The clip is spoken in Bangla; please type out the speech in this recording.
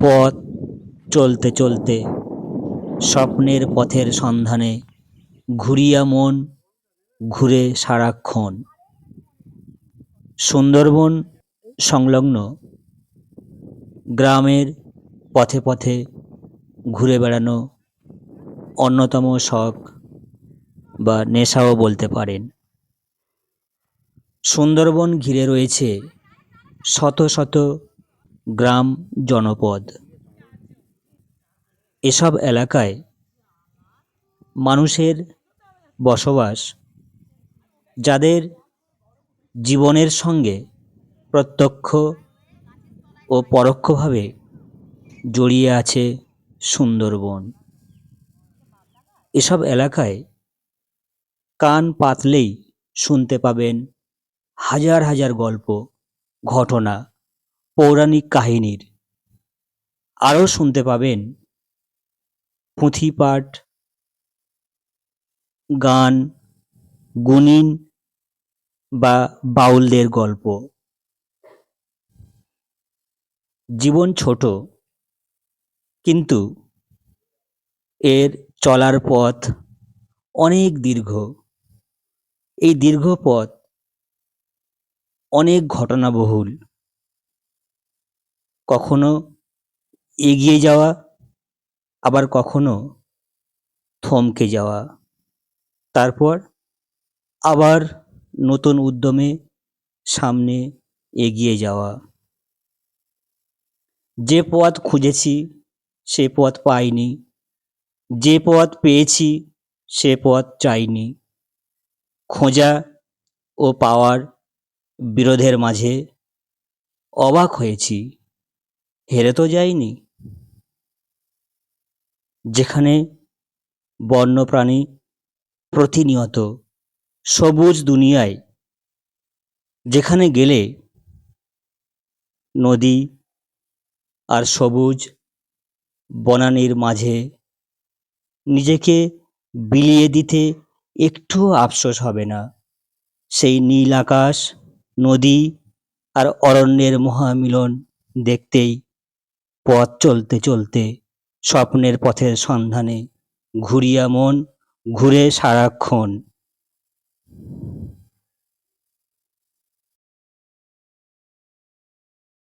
পথ চলতে চলতে স্বপ্নের পথের সন্ধানে ঘুরিয়া মন ঘুরে সারাক্ষণ। সুন্দরবন সংলগ্ন গ্রামের পথে পথে ঘুরে বেড়ানো অন্যতম শখ বা নেশাও বলতে পারেন। সুন্দরবন ঘিরে রয়েছে শত শত গ্রাম জনপদ। এসব এলাকায় মানুষের বসবাস, যাদের জীবনের সঙ্গে প্রত্যক্ষ ও পরোক্ষভাবে জড়িয়ে আছে সুন্দরবন। এসব এলাকায় কান পাতলেই শুনতে পাবেন হাজার হাজার গল্প, ঘটনা। পৌরাণিক কাহিনীর। আরও শুনতে পাবেন পুঁথিপাঠ, গান, গুণিন বা বাউলদের গল্প। জীবন ছোট, কিন্তু এর চলার পথ অনেক দীর্ঘ। এই দীর্ঘ পথ অনেক ঘটনাবহুল। কখনো এগিয়ে যাওয়া, আবার কখনো থমকে যাওয়া। তারপর আবার নতুন উদ্যমে সামনে এগিয়ে যাওয়া। যে পথ খুঁজেছি, সে পথ পাইনি। যে পথ পেয়েছি, সে পথ চাইনি। খোঁজা ও পাওয়ার বিরোধের মাঝে অবাক হয়েছি। হেরে তো যায়নি যেখানে বন্যপ্রাণী প্রতিনিয়ত সবুজ দুনিয়ায়, যেখানে গেলে নদী আর সবুজ বনানীর মাঝে নিজেকে বিলিয়ে দিতে একটুও আফসোস হবে না। সেই নীল আকাশ, নদী আর অরণ্যের মহামিলন দেখতেই পথ চলতে চলতে স্বপ্নের পথের সন্ধানে ঘুরিয়া মন ঘুরে সারাক্ষণ।